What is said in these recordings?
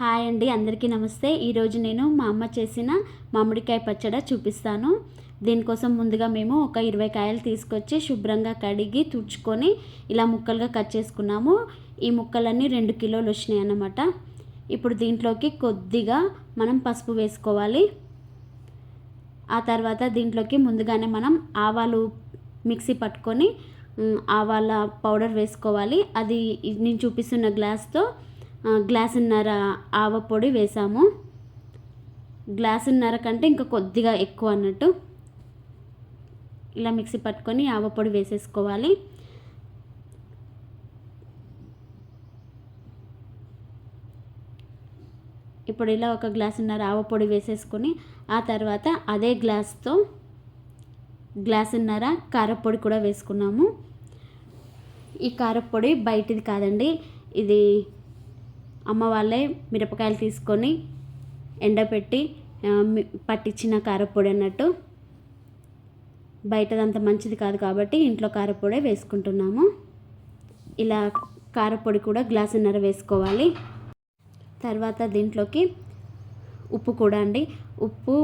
Hi అండి అందరికీ నమస్తే. ఈరోజు నేను మా అమ్మ చేసిన మామిడికాయ పచ్చడి చూపిస్తాను. దీనికోసం ముందుగా మేము ఒక ఇరవై కాయలు తీసుకొచ్చి శుభ్రంగా కడిగి తుడుచుకొని ఇలా ముక్కలుగా కట్ చేసుకున్నాము. ఈ ముక్కలన్నీ రెండు కిలోలు వచ్చినాయి అన్నమాట. ఇప్పుడు దీంట్లోకి కొద్దిగా మనం పసుపు వేసుకోవాలి. ఆ తర్వాత దీంట్లోకి ముందుగానే మనం ఆవాలు మిక్సీ పట్టుకొని ఆవాల పౌడర్ వేసుకోవాలి. అది నేను చూపిస్తున్న గ్లాస్తో గ్లాసున్నర ఆవ పొడి వేసాము. గ్లాసున్నర కంటే ఇంకా కొద్దిగా ఎక్కువ అన్నట్టు ఇలా మిక్సీ పట్టుకొని ఆవ పొడి వేసేసుకోవాలి. ఇప్పుడు ఇలా ఒక గ్లాసున్నర ఆవ పొడి వేసేసుకొని ఆ తర్వాత అదే గ్లాస్తో గ్లాసున్నర కారపొడి కూడా వేసుకున్నాము. ఈ కారపొడి బయటిది కాదండి ఇది అమ్మ వాళ్ళే మిరపకాయలు తీసుకొని ఎండపెట్టి పట్టించిన కారపొడి అన్నట్టు. బయటదంత మంచిది కాదు కాబట్టి ఇంట్లో కారపొడే వేసుకుంటున్నాము. ఇలా కారపొడి కూడా గ్లాసున్నర వేసుకోవాలి. తర్వాత దీంట్లోకి ఉప్పు కూడా అండి. ఉప్పు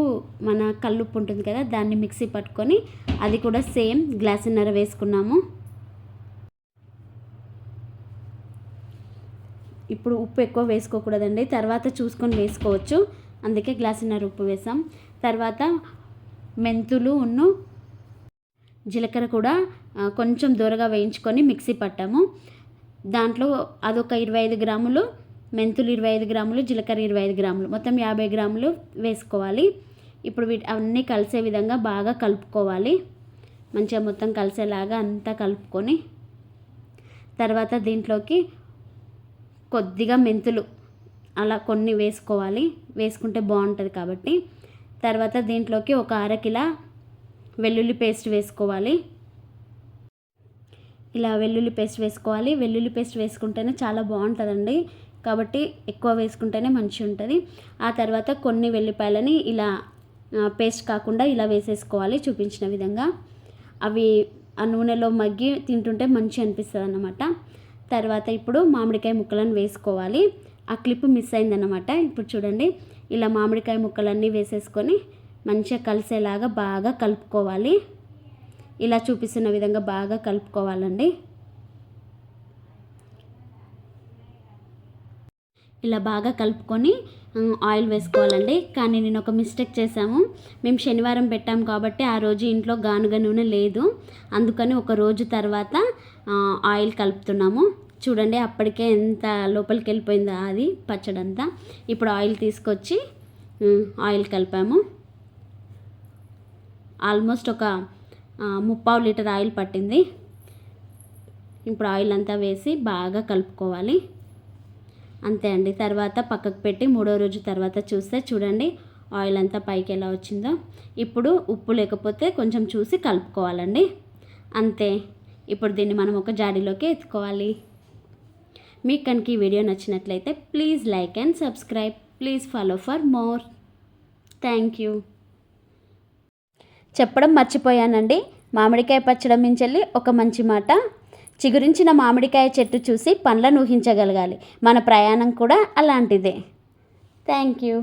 మన కల్లుప్పు ఉంటుంది కదా దాన్ని మిక్సీ పట్టుకొని అది కూడా సేమ్ గ్లాసున్నర వేసుకున్నాము. ఇప్పుడు ఉప్పు ఎక్కువ వేసుకోకూడదండి. తర్వాత చూసుకొని వేసుకోవచ్చు. అందుకే గ్లాసున్నర ఉప్పు వేసాం. తర్వాత మెంతులు ఉన్ను జీలకర్ర కూడా కొంచెం దూరగా వేయించుకొని మిక్సీ పట్టాము. దాంట్లో అదొక ఇరవై ఐదు గ్రాములు మెంతులు ఇరవై ఐదు గ్రాములు జీలకర్ర ఇరవై ఐదు గ్రాములు. మొత్తం యాభై గ్రాములు వేసుకోవాలి. ఇప్పుడు వీటి అన్నీ కలిసే విధంగా బాగా కలుపుకోవాలి. మంచిగా మొత్తం కలిసేలాగా అంతా కలుపుకొని తర్వాత దీంట్లోకి కొద్దిగా మెంతులు అలా కొన్ని వేసుకోవాలి. వేసుకుంటే బాగుంటుంది కాబట్టి. తర్వాత దీంట్లోకి ఒక అరకిల వెల్లుల్లి పేస్ట్ వేసుకోవాలి. ఇలా వెల్లుల్లి పేస్ట్ వేసుకోవాలి. వెల్లుల్లి పేస్ట్ వేసుకుంటేనే చాలా బాగుంటుందండి. కాబట్టి ఎక్కువ వేసుకుంటేనే మంచిగా ఉంటుంది ఆ తర్వాత కొన్ని వెల్లిపాయలని ఇలా పేస్ట్ కాకుండా ఇలా వేసేసుకోవాలి చూపించిన విధంగా. అవి ఆ నూనెలో మగ్గి తింటుంటే మంచి అనిపిస్తుంది అన్నమాట తర్వాత ఇప్పుడు మామిడికాయ ముక్కలను వేసుకోవాలి. ఆ క్లిప్ మిస్ అయిందన్నమాట. ఇప్పుడు చూడండి ఇలా మామిడికాయ ముక్కలన్నీ వేసేసుకొని మంచిగా కలిసేలాగా బాగా కలుపుకోవాలి. ఇలా చూపిస్తున్న విధంగా బాగా కలుపుకోవాలండి. ఇలా బాగా కలుపుకొని ఆయిల్ వేసుకోవాలండి. కానీ నేను ఒక మిస్టేక్ చేశాము. మేము శనివారం పెట్టాము కాబట్టి ఆ రోజు ఇంట్లో గానుగ నూనె లేదు. అందుకని ఒక రోజు తర్వాత ఆయిల్ కలుపుతున్నాము. చూడండి అప్పటికే ఎంత లోపలికి వెళ్ళిపోయిందో అది పచ్చడంతా. ఇప్పుడు ఆయిల్ తీసుకొచ్చి ఆయిల్ కలిపాము. ఆల్మోస్ట్ ఒక ముప్పావు లీటర్ ఆయిల్ పట్టింది. ఇప్పుడు ఆయిల్ అంతా వేసి బాగా కలుపుకోవాలి. అంతే అండి. తర్వాత పక్కకు పెట్టి మూడో రోజు తర్వాత చూస్తే చూడండి ఆయిల్ అంతా పైకి ఎలా వచ్చిందో. ఇప్పుడు ఉప్పు లేకపోతే కొంచెం చూసి కలుపుకోవాలండి. అంతే. ఇప్పుడు దీన్ని మనం ఒక జాడీలోకి ఎత్తుకోవాలి. మీకు కనుక ఈ వీడియో నచ్చినట్లయితే please like and subscribe. Please follow for more. Thank you. చెప్పడం మర్చిపోయానండి. మామిడికాయ పచ్చడం మించెల్లి ఒక మంచి మాట. చిగురించిన మామిడికాయ చెట్టు చూసి పండ్లను ఊహించగలగాలి. మన ప్రయాణం కూడా అలాంటిదే. Thank you.